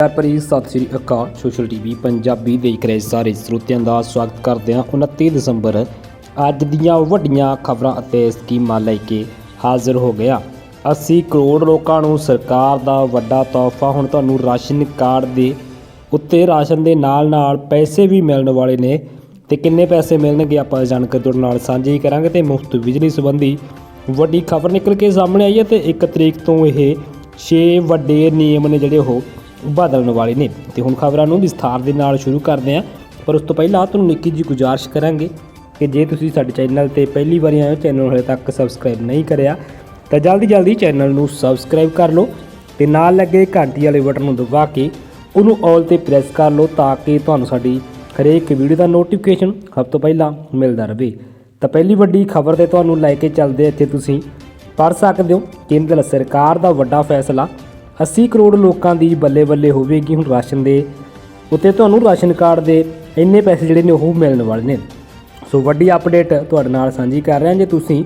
ਪਿਆਰ ਭਰੀ ਸਤਿ ਸ੍ਰੀ ਅਕਾਲ। ਸੋਸ਼ਲ ਟੀਵੀ ਪੰਜਾਬੀ ਦੇਖ ਰਹੇ ਸਾਰੇ ਸਰੋਤਿਆਂ ਦਾ ਸਵਾਗਤ ਕਰਦੇ ਹਾਂ 29 ਦਸੰਬਰ। ਅੱਜ ਦੀਆਂ ਵੱਡੀਆਂ ਖਬਰਾਂ ਅਤੇ ਸਕੀਮਾਂ ਲੈ ਕੇ ਹਾਜ਼ਰ ਹੋ ਗਿਆ 80 ਕਰੋੜ ਲੋਕਾਂ ਨੂੰ ਸਰਕਾਰ ਦਾ ਵੱਡਾ ਤੋਹਫਾ। ਹੁਣ ਤੁਹਾਨੂੰ ਰਾਸ਼ਨ ਕਾਰਡ ਦੇ ਉੱਤੇ ਰਾਸ਼ਨ ਦੇ ਨਾਲ-ਨਾਲ ਪੈਸੇ ਵੀ ਮਿਲਣ ਵਾਲੇ ਨੇ ਤੇ ਕਿੰਨੇ ਪੈਸੇ ਮਿਲਣਗੇ ਆਪਾਂ ਜਾਣਕਾਰੀ ਤੁਹਾਡੇ ਨਾਲ ਸਾਂਝੀ ਕਰਾਂਗੇ ਤੇ ਮੁਫਤ ਬਿਜਲੀ ਸੰਬੰਧੀ ਵੱਡੀ ਖਬਰ ਨਿਕਲ ਕੇ ਸਾਹਮਣੇ ਆਈ ਹੈ ਤੇ 1 ਤਰੀਕ ਤੋਂ ਇਹ 6 ਵੱਡੇ ਨਿਯਮ ਨੇ ਜਿਹੜੇ ਉਹ ਬਦਲਣ ਵਾਲੇ ਨੇ। ਤੇ ਹੁਣ ਖਬਰਾਂ ਨੂੰ ਵਿਸਥਾਰ ਦੇ ਨਾਲ ਸ਼ੁਰੂ ਕਰਦੇ ਹਾਂ। ਪਰ ਉਸ ਤੋਂ ਪਹਿਲਾਂ ਤੁਹਾਨੂੰ ਨਿੱਕੀ ਜੀ ਗੁਜ਼ਾਰਿਸ਼ ਕਰਾਂਗੇ ਕਿ ਜੇ ਤੁਸੀਂ ਸਾਡੇ ਚੈਨਲ ਤੇ ਪਹਿਲੀ ਵਾਰੀ ਆਏ ਹੋ, ਚੈਨਲ ਨੂੰ ਹਲੇ ਤੱਕ ਸਬਸਕ੍ਰਾਈਬ ਨਹੀਂ ਕਰਿਆ, ਤਾਂ ਜਲਦੀ ਜਲਦੀ ਚੈਨਲ ਨੂੰ ਸਬਸਕ੍ਰਾਈਬ ਕਰ ਲਓ ਤੇ ਨਾਲ ਲੱਗੇ ਘੰਟੀ ਵਾਲੇ ਬਟਨ ਨੂੰ ਦਬਾ ਕੇ ਉਹਨੂੰ ਆਲ ਤੇ ਪ੍ਰੈਸ ਕਰ ਲਓ ਤਾਂ ਕਿ ਤੁਹਾਨੂੰ ਸਾਡੀ ਹਰੇਕ ਵੀਡੀਓ ਦਾ ਨੋਟੀਫਿਕੇਸ਼ਨ ਸਭ ਤੋਂ ਪਹਿਲਾਂ ਮਿਲਦਾ ਰਹੇ। ਤਾਂ ਪਹਿਲੀ ਵੱਡੀ ਖਬਰ ਤੇ ਤੁਹਾਨੂੰ ਲੈ ਕੇ ਚੱਲਦੇ ਇੱਥੇ ਤੁਸੀਂ। ਪੜ੍ਹ ਸਕਦੇ ਹੋ, ਕੇਂਦਰ ਸਰਕਾਰ ਦਾ ਵੱਡਾ ਫੈਸਲਾ 80 ਕਰੋੜ ਲੋਕਾਂ ਦੀ ਬੱਲੇ ਬੱਲੇ ਹੋਵੇਗੀ ਹੁਣ ਰਾਸ਼ਨ ਦੇ। ਉੱਤੇ ਤੁਹਾਨੂੰ ਰਾਸ਼ਨ ਕਾਰਡ ਦੇ ਇੰਨੇ ਪੈਸੇ ਜਿਹੜੇ ਨੇ ਉਹ ਮਿਲਣ ਵਾਲੇ ਨੇ। ਸੋ ਵੱਡੀ ਅਪਡੇਟ ਤੁਹਾਡੇ ਨਾਲ ਸਾਂਝੀ ਕਰ ਰਿਹਾ ਜੇ ਤੁਸੀਂ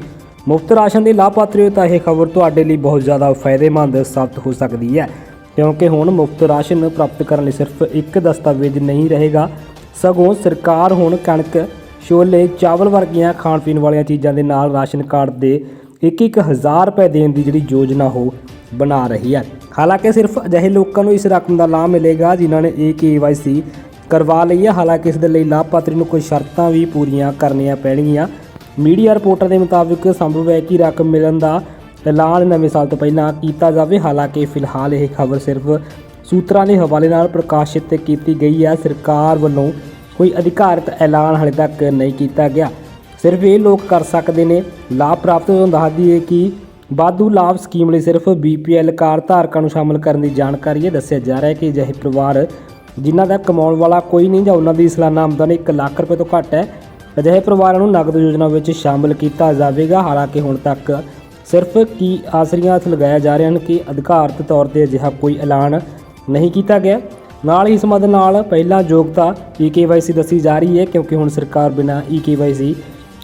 ਮੁਫਤ ਰਾਸ਼ਨ ਦੇ ਲਾਭਪਾਤਰੀ ਹੋ ਤਾਂ ਇਹ ਖਬਰ ਤੁਹਾਡੇ ਲਈ ਬਹੁਤ ਜ਼ਿਆਦਾ ਫਾਇਦੇਮੰਦ ਸਾਬਤ ਹੋ ਸਕਦੀ ਹੈ। ਕਿਉਂਕਿ ਹੁਣ ਮੁਫਤ ਰਾਸ਼ਨ ਪ੍ਰਾਪਤ ਕਰਨ ਲਈ ਸਿਰਫ ਇੱਕ ਦਸਤਾਵੇਜ਼ ਨਹੀਂ ਰਹੇਗਾ। ਸਗੋਂ ਸਰਕਾਰ ਹੁਣ ਕਣਕ, ਛੋਲੇ, ਚਾਵਲ ਵਰਗੀਆਂ ਖਾਣ ਪੀਣ ਵਾਲੀਆਂ ਚੀਜ਼ਾਂ ਦੇ ਨਾਲ ਰਾਸ਼ਨ ਕਾਰਡ ਦੇ ਇੱਕ ਇੱਕ ਹਜ਼ਾਰ ਰੁਪਏ ਦੇਣ ਦੀ ਜਿਹੜੀ ਯੋਜਨਾ ਉਹ ਬਣਾ ਰਹੀ ਹੈ। ਹਾਲਾਂਕਿ ਸਿਰਫ ਅਜਿਹੇ ਲੋਕਾਂ ਨੂੰ ਇਸ ਰਕਮ ਦਾ ਲਾਭ ਮਿਲੇਗਾ ਜਿਨ੍ਹਾਂ ਨੇ ਇਹ KYC ਕਰਵਾ ਲਈ ਹੈ। ਹਾਲਾਂਕਿ ਇਸ ਦੇ ਲਈ ਲਾਭਪਾਤਰੀ ਨੂੰ ਕੁਝ ਸ਼ਰਤਾਂ ਵੀ ਪੂਰੀਆਂ ਕਰਨੀਆਂ ਪੈਣਗੀਆਂ। ਮੀਡੀਆ ਰਿਪੋਰਟਾਂ ਦੇ ਮੁਤਾਬਿਕ ਸੰਭਵ ਹੈ ਕਿ ਰਕਮ ਮਿਲਣ ਦਾ ਐਲਾਨ ਨਵੇਂ ਸਾਲ ਤੋਂ ਪਹਿਲਾਂ ਕੀਤਾ ਜਾਵੇ। ਹਾਲਾਂਕਿ ਫਿਲਹਾਲ ਇਹ ਖਬਰ ਸਿਰਫ ਸੂਤਰਾਂ ਦੇ ਹਵਾਲੇ ਨਾਲ ਪ੍ਰਕਾਸ਼ਿਤ ਕੀਤੀ ਗਈ ਹੈ। ਸਰਕਾਰ ਵੱਲੋਂ ਕੋਈ ਅਧਿਕਾਰਤ ਐਲਾਨ ਹਾਲੇ ਤੱਕ ਨਹੀਂ ਕੀਤਾ ਗਿਆ। ਸਿਰਫ ਇਹ ਲੋਕ ਕਰ ਸਕਦੇ ਨੇ। ਲਾਭ ਪ੍ਰਾਪਤ ਹੋਣ ਦੱਸ ਦਈਏ ਕਿ ਵਾਧੂ ਲਾਭ ਸਕੀਮ ਲਈ ਸਿਰਫ BPL ਕਾਰਡ ਧਾਰਕਾਂ ਨੂੰ ਸ਼ਾਮਲ ਕਰਨ ਦੀ ਜਾਣਕਾਰੀ ਹੈ ਦੱਸਿਆ ਜਾ ਰਿਹਾ ਹੈ ਕਿ ਅਜਿਹੇ ਪਰਿਵਾਰ ਜਿਨ੍ਹਾਂ ਦਾ ਕਮਾਉਣ ਵਾਲਾ ਕੋਈ ਨਹੀਂ ਜਾਂ ਉਹਨਾਂ ਦੀ ਸਾਲਾਨਾ ਆਮਦਨ 1 ਲੱਖ ਰੁਪਏ ਤੋਂ ਘੱਟ ਹੈ, ਅਜਿਹੇ ਪਰਿਵਾਰਾਂ ਨੂੰ ਨਗਦ ਯੋਜਨਾ ਵਿੱਚ ਸ਼ਾਮਲ ਕੀਤਾ ਜਾਵੇਗਾ। ਹਾਲਾਂਕਿ ਹੁਣ ਤੱਕ ਸਿਰਫ ਕੀ ਆਸਰੀਆਂ ਹੱਥ ਲਗਾਇਆ ਜਾ ਰਹੇ ਹਨ ਕਿ ਅਧਿਕਾਰਤ ਤੌਰ ਤੇ ਅਜਿਹਾ ਕੋਈ ਐਲਾਨ ਨਹੀਂ ਕੀਤਾ ਗਿਆ। ਨਾਲ ਹੀ ਇਸ ਨਾਲ ਪਹਿਲਾਂ ਯੋਗਤਾ EKYC ਦੱਸੀ ਜਾ ਰਹੀ ਹੈ ਕਿਉਂਕਿ ਹੁਣ ਸਰਕਾਰ ਬਿਨਾਂ EKYC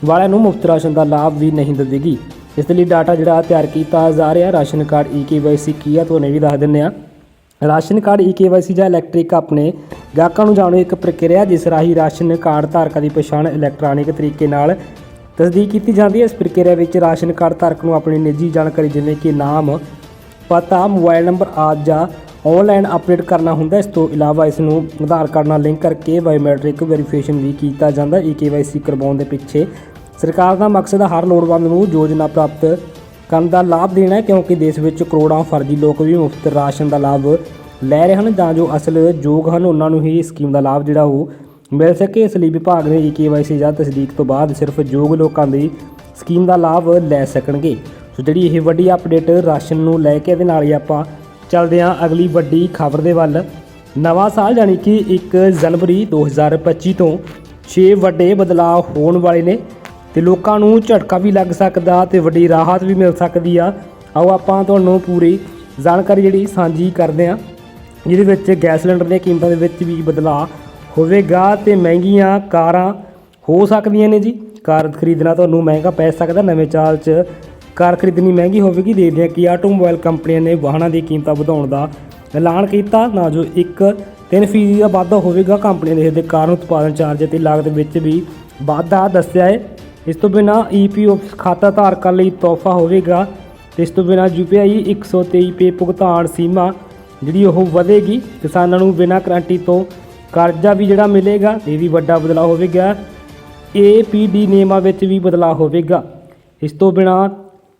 ਵਾਲਿਆਂ ਨੂੰ ਮੁਫਤ ਰਾਸ਼ਨ ਦਾ ਲਾਭ ਵੀ ਨਹੀਂ ਦੇਵੇਗੀ ਇਸ ਦੇ ਲਈ ਡਾਟਾ ਜਿਹੜਾ ਤਿਆਰ ਕੀਤਾ ਜਾ ਰਿਹਾ ਰਾਸ਼ਨ ਕਾਰਡ EKYC ਕੀ ਆ ਤੁਹਾਨੂੰ ਇਹ ਵੀ ਦੱਸ ਦਿੰਦੇ ਆ ਰਾਸ਼ਨ ਕਾਰਡ EKYC ਜਾਂ ਇਲੈਕਟ੍ਰਿਕ ਆਪਣੇ ਗਾਹਕਾਂ ਨੂੰ ਜਾਣੋ ਇੱਕ ਪ੍ਰਕਿਰਿਆ ਜਿਸ ਰਾਹੀਂ ਰਾਸ਼ਨ ਕਾਰਡ ਧਾਰਕਾਂ ਦੀ ਪਛਾਣ ਇਲੈਕਟ੍ਰੋਨਿਕ ਤਰੀਕੇ ਨਾਲ ਤਸਦੀਕ ਕੀਤੀ ਜਾਂਦੀ ਹੈ। ਇਸ ਪ੍ਰਕਿਰਿਆ ਵਿੱਚ ਰਾਸ਼ਨ ਕਾਰਡ ਧਾਰਕ ਨੂੰ ਆਪਣੀ ਨਿੱਜੀ ਜਾਣਕਾਰੀ ਜਿਵੇਂ ਕਿ ਨਾਮ, ਪਤਾ, ਮੋਬਾਈਲ ਨੰਬਰ ਆਦਿ ਜਾਂ ਆਨਲਾਈਨ ਅਪਡੇਟ ਕਰਨਾ ਹੁੰਦਾ ਇਸ ਤੋਂ ਇਲਾਵਾ ਇਸ ਨੂੰ ਆਧਾਰ ਕਾਰਡ ਨਾਲ ਲਿੰਕ ਕਰਕੇ ਬਾਇਓਮੈਟ੍ਰਿਕ ਵੈਰੀਫਿਕੇਸ਼ਨ ਵੀ ਕੀਤਾ ਜਾਂਦਾ ਹੈ। EKYC ਕਰਵਾਉਣ ਦੇ ਪਿੱਛੇ ਸਰਕਾਰ ਦਾ ਮਕਸਦ ਹਰ ਲੋੜਵੰਦ ਨੂੰ ਯੋਜਨਾ ਪ੍ਰਾਪਤ ਕਰਨ ਦਾ ਲਾਭ ਦੇਣਾ ਹੈ, ਕਿਉਂਕਿ ਦੇਸ਼ ਵਿੱਚ ਕਰੋੜਾਂ ਫਰਜ਼ੀ ਲੋਕ ਵੀ ਮੁਫਤ ਰਾਸ਼ਨ ਦਾ ਲਾਭ ਲੈ ਰਹੇ ਹਨ ਜਾਂ ਜੋ ਅਸਲ ਯੋਗ ਹਨ, ਉਹਨਾਂ ਨੂੰ ਹੀ ਇਸ ਸਕੀਮ ਦਾ ਲਾਭ ਜਿਹੜਾ ਉਹ ਮਿਲ ਸਕੇ। ਇਸ ਲਈ ਵਿਭਾਗ ਨੇ EKYC ਜਾਂ ਤਸਦੀਕ ਤੋਂ ਬਾਅਦ ਸਿਰਫ ਯੋਗ ਲੋਕਾਂ ਦੀ ਸਕੀਮ ਦਾ ਲਾਭ ਲੈ ਸਕਣਗੇ। ਸੋ ਜਿਹੜੀ ਇਹ ਵੱਡੀ ਅਪਡੇਟ ਰਾਸ਼ਨ ਨੂੰ ਲੈ ਕੇ, ਇਹਦੇ ਨਾਲ ਹੀ ਆਪਾਂ ਚੱਲਦੇ ਹਾਂ ਅਗਲੀ ਵੱਡੀ ਖਬਰ ਦੇ ਵੱਲ। ਨਵਾਂ ਸਾਲ ਯਾਨੀ ਕਿ 1 ਜਨਵਰੀ 2025 ਤੋਂ 6 ਵੱਡੇ ਬਦਲਾਅ ਹੋਣ ਵਾਲੇ ਨੇ। ਤੇ ਲੋਕਾਂ ਨੂੰ ਝਟਕਾ ਵੀ ਲੱਗ ਸਕਦਾ ਤੇ ਵੱਡੀ ਰਾਹਤ ਵੀ ਮਿਲ ਸਕਦੀ ਆ। ਆਓ ਆਪਾਂ ਤੁਹਾਨੂੰ ਪੂਰੀ ਜਾਣਕਾਰੀ ਜਿਹੜੀ ਸਾਂਝੀ ਕਰਦੇ ਹਾਂ। ਜਿਹਦੇ ਵਿੱਚ ਗੈਸ ਸਿਲੰਡਰ ਦੀਆਂ ਕੀਮਤਾਂ ਦੇ ਵਿੱਚ ਵੀ ਬਦਲਾਅ ਹੋਵੇਗਾ ਤੇ ਮਹਿੰਗੀਆਂ ਕਾਰਾਂ ਹੋ ਸਕਦੀਆਂ ਨੇ ਜੀ। ਕਾਰ ਖਰੀਦਣਾ ਤੁਹਾਨੂੰ ਮਹਿੰਗਾ ਪੈ ਸਕਦਾ। ਨਵੇਂ ਚਾਲ 'ਚ ਕਾਰ ਖਰੀਦਣੀ ਮਹਿੰਗੀ ਹੋਵੇਗੀ। ਦੇਖਦੇ ਹਾਂ ਕਿ ਆਟੋਮੋਬਾਈਲ ਕੰਪਨੀਆਂ ਨੇ ਵਾਹਨਾਂ ਦੀ ਕੀਮਤਾਂ ਵਧਾਉਣ ਦਾ ਐਲਾਨ ਕੀਤਾ। ਨਾ ਜੋ ਇੱਕ 3% ਦਾ ਵਾਧਾ ਹੋਵੇਗਾ। ਕੰਪਨੀ ਦੇ ਦੇ ਕਾਰ ਉਤਪਾਦਨ ਚਾਰਜ ਅਤੇ ਲਾਗਤ ਵਿੱਚ ਵੀ ਵਾਧਾ ਦੱਸਿਆ ਹੈ। ਇਸ ਤੋਂ ਬਿਨਾ ਈਪੀਓ ਖਾਤਾ ਧਾਰਕਾਂ ਲਈ ਤੋਹਫਾ ਹੋਵੇਗਾ ਤੇ ਇਸ ਤੋਂ ਬਿਨਾ UPI 123 ਪੇ ਭੁਗਤਾਨ ਸੀਮਾ ਜਿਹੜੀ ਉਹ ਵਧੇਗੀ। ਕਿਸਾਨਾਂ ਨੂੰ ਬਿਨਾਂ ਗਰੰਟੀ ਤੋਂ ਕਰਜ਼ਾ ਵੀ ਜਿਹੜਾ ਮਿਲੇਗਾ, ਇਹ ਵੀ ਵੱਡਾ ਬਦਲਾਅ ਹੋਵੇਗਾ। APD ਨਿਯਮਾਂ ਵਿੱਚ ਵੀ ਬਦਲਾਅ ਹੋਵੇਗਾ। ਇਸ ਤੋਂ ਬਿਨਾ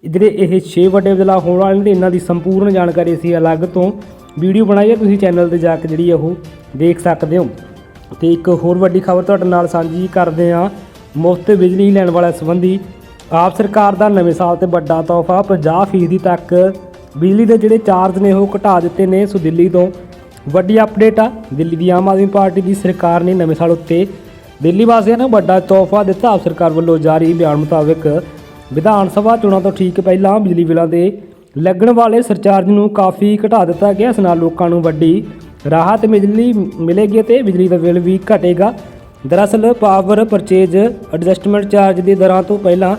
ਜਿਹੜੇ ਇਹ 6 ਵੱਡੇ ਬਦਲਾਅ ਹੋਣ ਵਾਲੇ ਨੇ ਇਹਨਾਂ ਦੀ ਸੰਪੂਰਨ ਜਾਣਕਾਰੀ ਅਸੀਂ ਅਲੱਗ ਤੋਂ ਵੀਡੀਓ ਬਣਾਈ ਹੈ, ਤੁਸੀਂ ਚੈਨਲ ਤੇ ਜਾ ਕੇ ਜਿਹੜੀ ਉਹ ਦੇਖ ਸਕਦੇ ਹੋ। ਤੇ ਇੱਕ ਹੋਰ ਵੱਡੀ ਖਬਰ ਤੁਹਾਡੇ ਨਾਲ ਸਾਂਝੀ ਕਰਦੇ ਹਾਂ। ਮੁਫਤ ਬਿਜਲੀ ਲੈਣ ਵਾਲਿਆਂ ਸੰਬੰਧੀ ਆਪ ਸਰਕਾਰ ਦਾ ਨਵੇਂ ਸਾਲ ਤੇ ਵੱਡਾ ਤੋਹਫਾ 50% ਤੱਕ ਬਿਜਲੀ ਦੇ ਜਿਹੜੇ ਚਾਰਜ ਨੇ ਉਹ ਘਟਾ ਦਿੱਤੇ ਨੇ। ਸੋ ਦਿੱਲੀ ਤੋਂ ਵੱਡੀ ਅਪਡੇਟ ਆ। ਦਿੱਲੀ ਦੀ ਆਮ ਆਦਮੀ ਪਾਰਟੀ ਦੀ ਸਰਕਾਰ ਨੇ ਨਵੇਂ ਸਾਲ ਉੱਤੇ ਦਿੱਲੀ ਵਾਸੀਆਂ ਨੂੰ ਵੱਡਾ ਤੋਹਫਾ ਦਿੱਤਾ। ਆਪ ਸਰਕਾਰ ਵੱਲੋਂ ਜਾਰੀ ਬਿਆਨ ਮੁਤਾਬਕ ਵਿਧਾਨ ਸਭਾ ਚੋਣਾਂ ਤੋਂ ਠੀਕ ਪਹਿਲਾਂ ਬਿਜਲੀ ਬਿੱਲਾਂ ਦੇ ਲੱਗਣ ਵਾਲੇ ਸਰਚਾਰਜ ਨੂੰ ਕਾਫੀ ਘਟਾ ਦਿੱਤਾ ਗਿਆ। ਇਸ ਨਾਲ ਲੋਕਾਂ ਨੂੰ ਵੱਡੀ ਰਾਹਤ ਬਿਜਲੀ ਮਿਲੇਗੀ ਤੇ ਬਿਜਲੀ ਦਾ ਬਿੱਲ ਵੀ ਘਟੇਗਾ। ਦਰਅਸਲ ਪਾਵਰ ਪਰਚੇਜ ਐਡਜਸਟਮੈਂਟ ਚਾਰਜ ਦੀ ਦਰਾਂ ਤੋਂ ਪਹਿਲਾਂ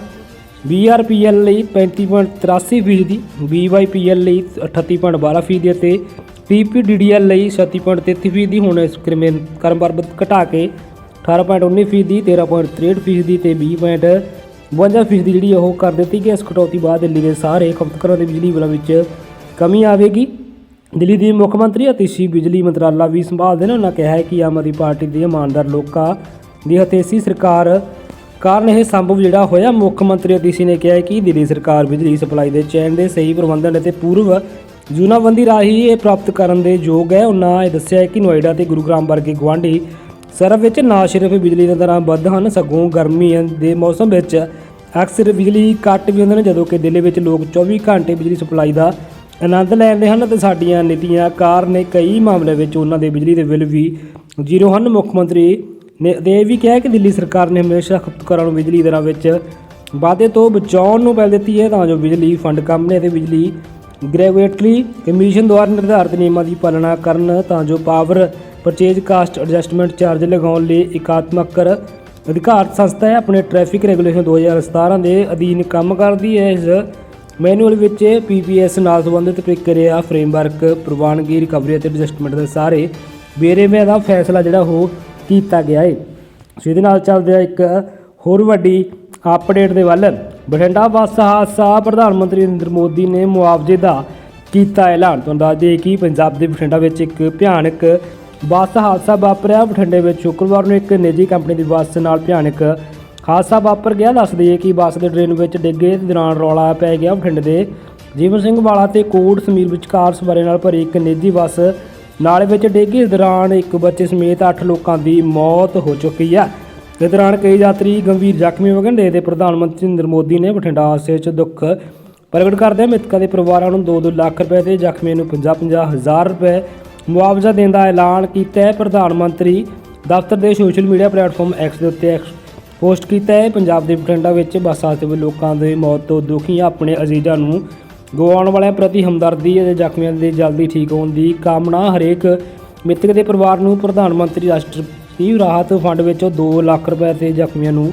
BRPL ਲਈ 35.83% ਦੀ BYPL ਲਈ 38.12% ਦੀ ਅਤੇ ਪੀਪੀਡੀਡੀਐਲ ਲਈ 37.33% ਦੀ ਹੁਣ ਇਸ ਕ੍ਰਿਮੀਨ ਕਰਮਬਰਬਤ ਘਟਾ ਕੇ 18.19% ਦੀ 13.63% ਦੀ ਤੇ 20.52% ਦੀ ਜਿਹੜੀ ਉਹ ਕਰ ਦਿੱਤੀ ਗਈ ਇਸ ਕਟੌਤੀ ਬਾਅਦ ਦਿੱਲੀ ਦੇ ਸਾਰੇ ਖਪਤਕਾਰਾਂ ਦੇ ਬਿਜਲੀ ਬਿੱਲਾਂ ਵਿੱਚ ਕਮੀ ਆਵੇਗੀ। ਦਿੱਲੀ ਦੇ ਮੁੱਖ ਮੰਤਰੀ ਅਤੀਸ਼ੀ ਬਿਜਲੀ ਮੰਤਰਾਲਾ ਵੀ ਸੰਭਾਲਦੇ ਨੇ। ਉਹਨਾਂ ਕਿਹਾ ਹੈ ਕਿ ਆਮ ਆਦਮੀ ਪਾਰਟੀ ਦੇ ਇਮਾਨਦਾਰ ਲੋਕਾਂ ਦੀ ਹਤੇਸੀ ਸਰਕਾਰ ਕਾਰਨ ਇਹ ਸੰਭਵ ਜਿਹੜਾ ਹੋਇਆ। ਮੁੱਖ ਮੰਤਰੀ ਅਤੀਸ਼ੀ ਨੇ ਕਿਹਾ ਕਿ ਦਿੱਲੀ ਸਰਕਾਰ ਬਿਜਲੀ ਸਪਲਾਈ ਦੇ ਚੈਨ ਦੇ ਸਹੀ ਪ੍ਰਬੰਧਨ ਅਤੇ ਪੂਰਵ ਜੂਨਾਬੰਦੀ ਰਾਹੀਂ ਇਹ ਪ੍ਰਾਪਤ ਕਰਨ ਦੇ ਯੋਗ ਹੈ। ਉਹਨਾਂ ਇਹ ਦੱਸਿਆ ਕਿ ਨੋਇਡਾ ਤੇ ਗੁਰੂਗ੍ਰਾਮ ਵਰਗੇ ਗੁਆਂਢੀ ਸਰਵ ਵਿੱਚ ਨਾ ਸਿਰਫ ਬਿਜਲੀ ਦੀਆਂ ਦਰਾਂ ਵੱਧ ਹਨ, ਸਗੋਂ ਗਰਮੀ ਦੇ ਮੌਸਮ ਵਿੱਚ ਅਕਸਰ ਬਿਜਲੀ ਕੱਟ ਵੀ ਹੁੰਦੇ ਨੇ, ਜਦੋਂ ਕਿ ਦਿੱਲੀ ਵਿੱਚ ਲੋਕ 24 ਘੰਟੇ ਬਿਜਲੀ ਸਪਲਾਈ ਦਾ ਆਨੰਦ ਲੈਂਦੇ ਹਨ ਤੇ ਸਾਡੀਆਂ ਨੀਤੀਆਂ ਕਾਰਨ ਕਈ ਮਾਮਲਿਆਂ ਵਿੱਚ ਉਹਨਾਂ ਦੇ ਬਿਜਲੀ ਦੇ ਬਿੱਲ ਵੀ ਜ਼ੀਰੋ ਹਨ। ਮੁੱਖ ਮੰਤਰੀ ਨੇ ਤੇ ਇਹ ਵੀ ਕਿਹਾ ਕਿ ਦਿੱਲੀ ਸਰਕਾਰ ਨੇ ਹਮੇਸ਼ਾ ਖਪਤਕਾਰਾਂ ਨੂੰ ਬਿਜਲੀ ਦਰਾਂ ਵਿੱਚ ਵਾਧੇ ਤੋਂ ਬਚਾਉਣ ਨੂੰ ਪਹਿਲ ਦਿੱਤੀ ਹੈ ਤਾਂ ਜੋ ਬਿਜਲੀ ਫੰਡ ਕੰਪਨੀ ਅਤੇ ਬਿਜਲੀ ਗ੍ਰੈਜੂਏਟਰੀ ਕਮਿਸ਼ਨ ਦੁਆਰਾ ਨਿਰਧਾਰਿਤ ਨਿਯਮਾਂ ਦੀ ਪਾਲਣਾ ਕਰਨ ਤਾਂ ਜੋ power purchase cost adjustment charge ਲਗਾਉਣ ਲਈ ਇਕਾਤਮਕ ਅਧਿਕਾਰ ਸੰਸਥਾ ਹੈ। ਆਪਣੇ ਟ੍ਰੈਫਿਕ ਰੈਗੂਲੇਸ਼ਨ 2017 ਦੇ ਅਧੀਨ ਕੰਮ ਕਰਦੀ ਹੈ। ਇਸ ਮੈਨੂਅਲ ਵਿੱਚ ਪੀਪੀਐਸ ਨਾਲ ਸੰਬੰਧਿਤ ਪ੍ਰਕਿਰਿਆ ਫਰੇਮਵਰਕ ਪ੍ਰਵਾਨਗੀ ਰਿਕਵਰੀ ਅਤੇ ਐਡਜਸਟਮੈਂਟ ਦੇ ਸਾਰੇ ਵੇਰਵੇ ਦਾ ਫੈਸਲਾ ਜਿਹੜਾ ਉਹ ਕੀਤਾ ਗਿਆ ਹੈ ਸੋ ਇਹਦੇ ਨਾਲ ਚੱਲਦੇ ਆ ਇੱਕ ਹੋਰ ਵੱਡੀ ਅਪਡੇਟ ਦੇ ਵੱਲ। ਬਠਿੰਡਾ ਬੱਸ ਹਾਦਸਾ ਪ੍ਰਧਾਨ ਮੰਤਰੀ ਨਰਿੰਦਰ ਮੋਦੀ ਨੇ ਮੁਆਵਜ਼ੇ ਦਾ ਕੀਤਾ ਐਲਾਨ। ਤੁਹਾਨੂੰ ਦੱਸ ਦਈਏ ਕਿ ਪੰਜਾਬ ਦੇ ਬਠਿੰਡਾ ਵਿੱਚ ਇੱਕ ਭਿਆਨਕ ਬੱਸ ਹਾਦਸਾ ਵਾਪਰਿਆ। ਬਠਿੰਡੇ ਵਿੱਚ ਸ਼ੁੱਕਰਵਾਰ ਨੂੰ ਇੱਕ ਨਿੱਜੀ ਕੰਪਨੀ ਦੀ ਬੱਸ ਨਾਲ ਭਿਆਨਕ ਹਾਦਸਾ ਵਾਪਰ ਗਿਆ, ਦੱਸ ਦਈਏ ਕਿ ਬੱਸ ਦੇ ਡਰੇਨ ਵਿੱਚ ਡਿੱਗੇ ਦੇ ਦੌਰਾਨ ਰੌਲਾ ਪੈ ਗਿਆ ਬਠਿੰਡੇ ਦੇ। ਜੀਵਨ ਸਿੰਘ ਵਾਲਾ ਤੇ ਕੋਟ ਸਮੀਰ ਵਿਚਕਾਰ ਸਵਾਰੀ ਨਾਲ ਭਰੀ ਇੱਕ ਨਿੱਜੀ ਬੱਸ ਨਾਲੇ ਵਿੱਚ ਡਿੱਗੀ ਇਸ ਦੌਰਾਨ ਇੱਕ ਬੱਚੇ ਸਮੇਤ 8 ਲੋਕਾਂ ਦੀ ਮੌਤ ਹੋ ਚੁੱਕੀ ਹੈ। ਇਸ ਦੌਰਾਨ ਕਈ ਯਾਤਰੀ ਗੰਭੀਰ ਜ਼ਖਮੀ ਹੋ ਗਏ ਨੇ ਤੇ ਪ੍ਰਧਾਨ ਮੰਤਰੀ ਨਰਿੰਦਰ ਮੋਦੀ ਨੇ ਬਠਿੰਡਾ ਹਾਦਸੇ 'ਚ ਦੁੱਖ ਪ੍ਰਗਟ ਕਰਦਿਆਂ ਮ੍ਰਿਤਕਾਂ ਦੇ ਪਰਿਵਾਰਾਂ ਨੂੰ 2-2 ਲੱਖ ਰੁਪਏ ਤੇ ਜ਼ਖਮੀਆਂ ਨੂੰ 50-50 ਹਜ਼ਾਰ ਰੁਪਏ ਮੁਆਵਜ਼ਾ ਦੇਣ ਦਾ ਐਲਾਨ ਕੀਤਾ ਹੈ। ਪ੍ਰਧਾਨ ਮੰਤਰੀ ਦਫ਼ਤਰ ਦੇ ਸੋਸ਼ਲ ਮੀਡੀਆ ਪਲੇਟਫਾਰਮ ਐਕਸ ਦੇ ਉੱਤੇ ਐਕਸ ਪੋਸਟ ਕੀਤਾ ਹੈ। ਪੰਜਾਬ ਦੇ ਬਠਿੰਡਾ ਵਿੱਚ ਬੱਸ ਹਾਦਸੇ ਵਿੱਚ ਲੋਕਾਂ ਦੇ ਮੌਤ ਤੋਂ ਦੁਖੀ ਆਪਣੇ ਅਜ਼ੀਜ਼ਾਂ ਨੂੰ ਗਵਾਉਣ ਵਾਲਿਆਂ ਪ੍ਰਤੀ ਹਮਦਰਦੀ ਅਤੇ ਜ਼ਖਮੀਆਂ ਦੇ ਜਲਦੀ ਠੀਕ ਹੋਣ ਦੀ ਕਾਮਨਾ ਹਰੇਕ ਮ੍ਰਿਤਕ ਦੇ ਪਰਿਵਾਰ ਨੂੰ ਪ੍ਰਧਾਨ ਮੰਤਰੀ ਰਾਸ਼ਟਰੀ ਰਾਹਤ ਫੰਡ ਵਿੱਚੋਂ 2 ਲੱਖ ਰੁਪਏ ਤੇ ਜ਼ਖਮੀਆਂ ਨੂੰ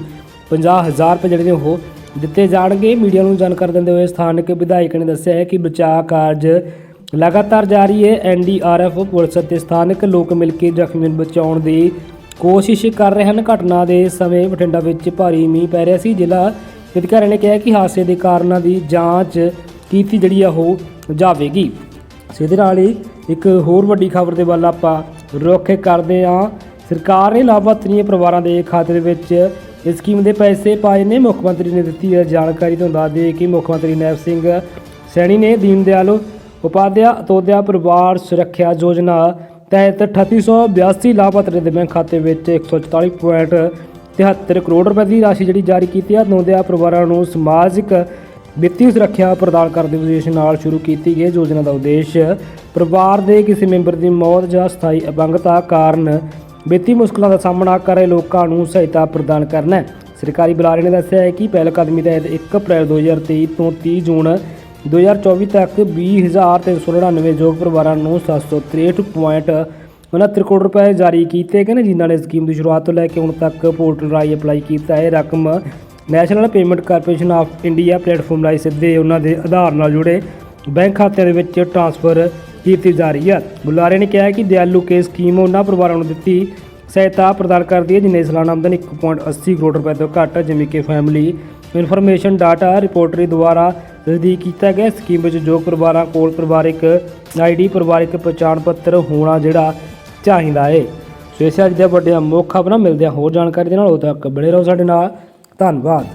50000 ਰੁਪਏ ਜਿਹੜੇ ਨੇ ਉਹ ਦਿੱਤੇ ਜਾਣਗੇ। ਮੀਡੀਆ ਨੂੰ ਜਾਣਕਾਰੀ ਦਿੰਦੇ ਹੋਏ ਸਥਾਨਕ ਵਿਧਾਇਕ ਨੇ ਦੱਸਿਆ ਹੈ ਕਿ ਬਚਾਅ ਕਾਰਜ ਲਗਾਤਾਰ ਜਾਰੀ ਹੈ। ਐਨਡੀਆਰਐਫ ਪੁਲਿਸ ਅਤੇ ਸਥਾਨਕ ਲੋਕ ਮਿਲ ਕੇ ਜ਼ਖਮੀਆਂ ਨੂੰ ਬਚਾਉਣ ਦੀ ਕੋਸ਼ਿਸ਼ ਕਰ ਰਹੇ ਹਨ ਘਟਨਾ ਦੇ ਸਮੇਂ ਬਠਿੰਡਾ ਵਿੱਚ ਭਾਰੀ ਮੀਂਹ ਪੈ ਰਿਹਾ ਸੀ। ਜ਼ਿਲ੍ਹਾ ਅਧਿਕਾਰੀਆਂ ਨੇ ਕਿਹਾ ਕਿ ਹਾਦਸੇ ਦੇ ਕਾਰਨਾਂ ਦੀ ਜਾਂਚ ਕੀਤੀ ਜਿਹੜੀ ਆ ਉਹ ਜਾਵੇਗੀ। ਸੋ ਇਹਦੇ ਨਾਲ ਹੀ ਇੱਕ ਹੋਰ ਵੱਡੀ ਖਬਰ ਦੇ ਵੱਲ ਆਪਾਂ ਰੁੱਖ ਕਰਦੇ ਹਾਂ। ਸਰਕਾਰ ਨੇ ਲਾਭਪਾਤਰੀਆਂ ਪਰਿਵਾਰਾਂ ਦੇ ਖਾਤੇ ਦੇ ਵਿੱਚ ਇਸ ਸਕੀਮ ਦੇ ਪੈਸੇ ਪਾਏ ਨੇ। ਮੁੱਖ ਮੰਤਰੀ ਨੇ ਦਿੱਤੀ ਹੈ ਜਾਣਕਾਰੀ ਤੋਂ ਦੱਸ ਦੇ ਕਿ ਮੁੱਖ ਮੰਤਰੀ ਨੈਬ ਸਿੰਘ ਸੈਣੀ ਨੇ ਦੀਨ ਦਿਆਲ ਉਪਾਧਿਆ ਅਤੋਦਿਆ ਪਰਿਵਾਰ ਸੁਰੱਖਿਆ ਯੋਜਨਾ ਤਹਿਤ 3882 ਲਾਭਪਾਤਰੀ ਦੇ ਬੈਂਕ ਖਾਤੇ ਵਿੱਚ 144.73 ਕਰੋੜ ਰੁਪਏ ਦੀ ਰਾਸ਼ੀ ਜਿਹੜੀ ਜਾਰੀ ਕੀਤੀ ਹੈ ਨੌਂਦਿਆ ਪਰਿਵਾਰਾਂ ਨੂੰ ਸਮਾਜਿਕ ਵਿੱਤੀ ਸੁਰੱਖਿਆ ਪ੍ਰਦਾਨ ਕਰਨ ਦੇ ਉਦੇਸ਼ ਨਾਲ ਸ਼ੁਰੂ ਕੀਤੀ ਗਈ ਯੋਜਨਾ ਦਾ ਉਦੇਸ਼ ਪਰਿਵਾਰ ਦੇ ਕਿਸੇ ਮੈਂਬਰ ਦੀ ਮੌਤ ਜਾਂ ਸਥਾਈ ਅਪੰਗਤਾ ਕਾਰਨ ਵਿੱਤੀ ਮੁਸ਼ਕਲਾਂ ਦਾ ਸਾਹਮਣਾ ਕਰ ਰਹੇ ਲੋਕਾਂ ਨੂੰ ਸਹਾਇਤਾ ਪ੍ਰਦਾਨ ਕਰਨਾ ਹੈ। ਸਰਕਾਰੀ ਬੁਲਾਰੇ ਨੇ ਦੱਸਿਆ ਹੈ ਕਿ ਪਹਿਲ ਕਦਮੀ ਤਹਿਤ 1 ਅਪ੍ਰੈਲ 2023 ਤੋਂ 30 ਜੂਨ 2024 ਤੱਕ 20399 ਯੋਗ ਪਰਿਵਾਰਾਂ ਨੂੰ 763.69 ਕਰੋੜ ਰੁਪਏ ਜਾਰੀ ਕੀਤੇ ਗਏ ਨੇ, ਜਿਨ੍ਹਾਂ ਨੇ ਸਕੀਮ ਦੀ ਸ਼ੁਰੂਆਤ ਤੋਂ ਲੈ ਕੇ ਹੁਣ ਤੱਕ ਪੋਰਟਲ ਰਾਹੀਂ ਅਪਲਾਈ ਕੀਤਾ ਹੈ। ਰਕਮ national payment corporation of India platform ਰਾਹੀਂ ਸਿੱਧੇ ਉਹਨਾਂ ਦੇ ਆਧਾਰ ਨਾਲ ਜੁੜੇ ਬੈਂਕ ਖਾਤਿਆਂ ਦੇ ਵਿੱਚ ਟ੍ਰਾਂਸਫਰ ਕੀਤੀ ਜਾ ਰਹੀ ਹੈ ਬੁਲਾਰੇ ਨੇ ਕਿਹਾ ਕਿ ਦਿਆਲੂ ਕੇ ਸਕੀਮ ਉਹਨਾਂ ਪਰਿਵਾਰਾਂ ਨੂੰ ਦਿੱਤੀ ਸਹਾਇਤਾ ਪ੍ਰਦਾਨ ਕਰਦੀ ਹੈ ਜਿਨ੍ਹਾਂ ਦੀ ਸਾਲਾਨਾ ਆਮਦਨ 1.80 ਕਰੋੜ ਰੁਪਏ ਤੋਂ ਘੱਟ ਜਿਵੇਂ ਕਿ ਫੈਮਿਲੀ ਇਨਫੋਰਮੇਸ਼ਨ ਡਾਟਾ ਰਿਪੋਰਟਰੀ ਦੁਆਰਾ ਤਸਦੀਕ ਕੀਤਾ ਗਿਆ। ਸਕੀਮ ਵਿੱਚ ਜੋ ਪਰਿਵਾਰਾਂ ਕੋਲ ਪਰਿਵਾਰਿਕ ਆਈਡੀ, ਪਰਿਵਾਰਿਕ ਪਛਾਣ ਪੱਤਰ ਹੋਣਾ ਜਿਹੜਾ ਚਾਹੀਦਾ ਹੈ ਸੋ ਇਸ ਅੱਜ ਦੇ ਵੱਡੇ ਮੁੱਖ ਖਬਰਾਂ ਮਿਲਦੇ ਹੋਰ ਜਾਣਕਾਰੀ ਦੇ ਨਾਲ ਉਦੋਂ ਤੱਕ ਬਣੇ ਰਹੋ ਸਾਡੇ ਨਾਲ। ਧੰਨਵਾਦ।